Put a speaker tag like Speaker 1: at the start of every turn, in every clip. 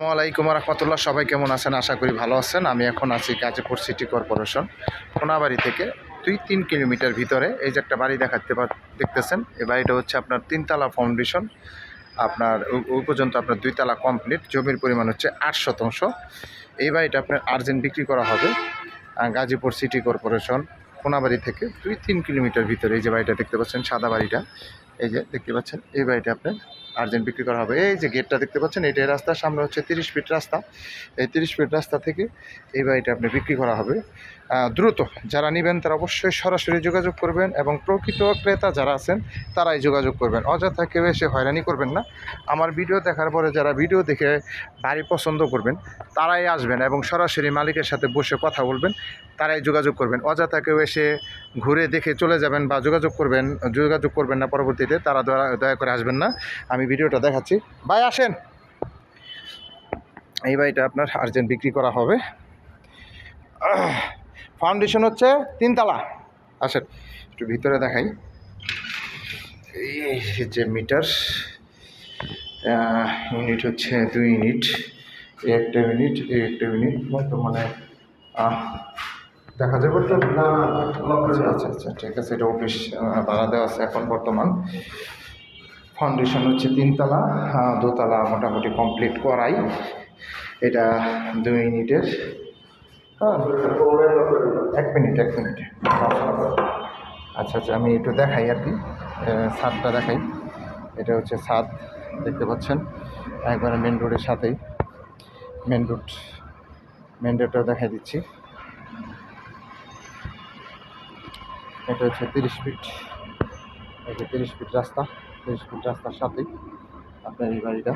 Speaker 1: আসসালামাইকুম রহমতুল্লাহ সবাই কেমন আছেন? আশা করি ভালো আছেন। আমি এখন আছি গাজীপুর সিটি কর্পোরেশন কোনাবাড়ি থেকে দুই তিন কিলোমিটার ভিতরে। এই যে একটা বাড়ি দেখাতে দেখতেছেন, এই বাড়িটা হচ্ছে আপনার তিনতলা ফাউন্ডেশন আপনার ওই পর্যন্ত আপনার দুইতলা কমপ্লিট জমির পরিমাণ হচ্ছে আট শতাংশ। এই বাড়িটা আপনার আর্জেন্ট বিক্রি করা হবে গাজীপুর সিটি কর্পোরেশন কোনাবাড়ি থেকে দুই তিন কিলোমিটার ভিতরে। এই যে বাড়িটা দেখতে পাচ্ছেন, সাদা বাড়িটা। এই যে দেখতে পাচ্ছেন, এই বাড়িটা আপনার আর্জেন্ট বিক্রি করা হবে। এই যে গেটটা দেখতে পাচ্ছেন এটাই রাস্তার সামনে হচ্ছে তিরিশ ফিট রাস্তা। এই তিরিশ ফিট রাস্তা থেকে এই বাড়িটা আপনি বিক্রি করা হবে। দ্রুত যারা নেবেন তারা অবশ্যই সরাসরি যোগাযোগ করবেন এবং প্রকৃত ক্রেতা যারা আছেন, তারাই যোগাযোগ করবেন। অযথা কেউ এসে হয়রানি করবেন না। আমার ভিডিও দেখার পরে যারা ভিডিও দেখে বাড়ি পছন্দ করবেন, তারাই আসবেন এবং সরাসরি মালিকের সাথে বসে কথা বলবেন, তারাই যোগাযোগ করবেন। অযথা কেউ এসে ঘুরে দেখে চলে যাবেন বা যোগাযোগ করবেন যোগাযোগ করবেন না পরবর্তীতে তারা দয়া করে আসবেন না। আমি ভিডিওটা দেখাচ্ছি। ভাই আসেন। এই বাড়িটা আপনার আর্জেন্ট বিক্রি করা হবে। ফাউন্ডেশন হচ্ছে তিনতলা। আসেন একটু ভিতরে দেখাই। এই যে মিটার ইউনিট হচ্ছে দুই ইউনিট একটা ইউনিট একটা ইউনিট আহ, দেখা যাবে তো না আচ্ছা আচ্ছা আচ্ছা ঠিক আছে এটা অফিস ভাড়া দেওয়া আছে এখন বর্তমান। ফাউন্ডেশন হচ্ছে তিনতলা দোতলা মোটামুটি কমপ্লিট করাই। এটা দুই ইউনিটের হ্যাঁ এক মিনিট এক মিনিট। আচ্ছা আচ্ছা আমি একটু দেখাই আর কি। ছাদটা দেখাই। এটা হচ্ছে ছাদ দেখতে পাচ্ছেন। একবারে মেন রোডের সাথেই। মেন রোড মেন রোডটাও দেখাই দিচ্ছি। এটা হচ্ছে তিরিশ ফিট। যে তিরিশ ফিট রাস্তা, তিরিশ ফিট রাস্তার সাথেই আপনার এই বাড়িটা।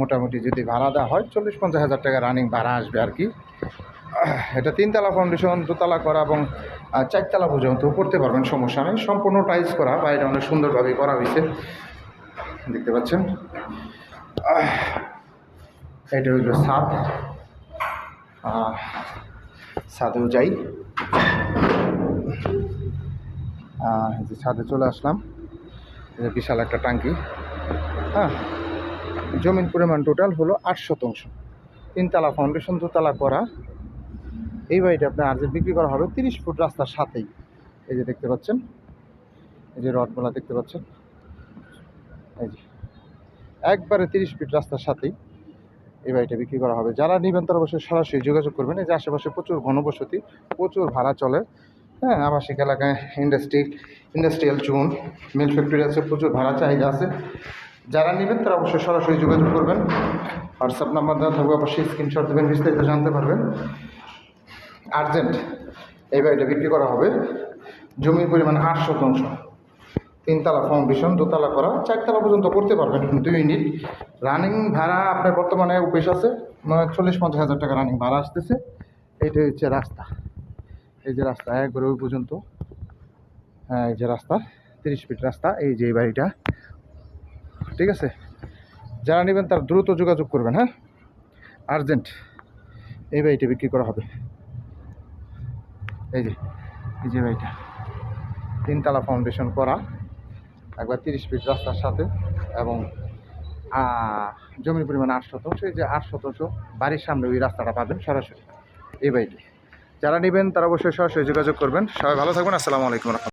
Speaker 1: মোটামুটি যদি ভাড়া দেওয়া হয়, চল্লিশ পঞ্চাশ হাজার টাকা রানিং ভাড়া আসবে আর কি। এটা তিনতলা ফাউন্ডেশন দোতলা করা এবং চারতলা পর্যন্ত করতে পারবেন, সমস্যা নেই। সম্পূর্ণ টাইলস করা, বাড়িটা অনেক সুন্দরভাবে করা হয়েছে। দেখতে পাচ্ছেন? এটা হইল সাদ ছাদেও যাই। যে ছাদে চলে আসলাম। যে বিশাল একটা টাঙ্কি। হ্যাঁ জমির পরিমাণ টোটাল হলো আট শতাংশ। তিনতলা ফাউন্ডেশন দোতলা করা। এই বাড়িটা আপনার আর্জেন্ট বিক্রি করা হবে, তিরিশ ফুট রাস্তার সাথেই। এই যে দেখতে পাচ্ছেন, এই যে রডগুলা দেখতে পাচ্ছেন। এই যে, একবারে তিরিশ ফিট রাস্তার সাথেই। এই বাড়িটা বিক্রি করা হবে। যারা নেবেন তারা অবশ্যই সরাসরি যোগাযোগ করবেন। এই যে আশেপাশে প্রচুর ঘনবসতি, প্রচুর ভাড়া চলে। হ্যাঁ আবাসিক এলাকায় ইন্ডাস্ট্রি ইন্ডাস্ট্রিয়াল চুন মিল ফ্যাক্টরি আছে, প্রচুর ভাড়া চাহিদা আছে। যারা নেবেন তারা অবশ্যই সরাসরি যোগাযোগ করবেন। হোয়াটসঅ্যাপ নাম্বার দেওয়া থাকবে, অবশ্যই স্ক্রিনশট দেবেন, বিস্তারিত জানতে পারবেন। আর্জেন্ট এই বাড়িটা বিক্রি করা হবে। জমির পরিমাণ আট শতাংশ তিনতলা ফাউন্ডেশন দোতলা করা, চারতলা পর্যন্ত করতে পারবেন দুই ইউনিট রানিং ভাড়া আপনার বর্তমানে অফিস আছে চল্লিশ পঞ্চাশ হাজার টাকা রানিং ভাড়া আসতেছে। এইটা হচ্ছে রাস্তা। এই যে রাস্তা একবারে ওই পর্যন্ত। হ্যাঁ এই যে রাস্তা, তিরিশ ফিট রাস্তা, এই যে এই বাড়িটা। ঠিক আছে? যারা নেবেন তার দ্রুত যোগাযোগ করবেন হ্যাঁ? আর্জেন্ট এই বাড়িটা বিক্রি করা হবে। এই যে এই যে বাড়িটা। তিনতলা ফাউন্ডেশন করা। একবার তিরিশ ফিট রাস্তার সাথে এবং জমির পরিমাণ আট শতাংশ, এই যে আট শতাংশ বাড়ির সামনে ওই রাস্তাটা পাবেন সরাসরি। এই বাইকে যারা নেবেন তারা অবশ্যই সরাসরি যোগাযোগ করবেন। সবাই ভালো থাকবেন। আসসালামু আলাইকুম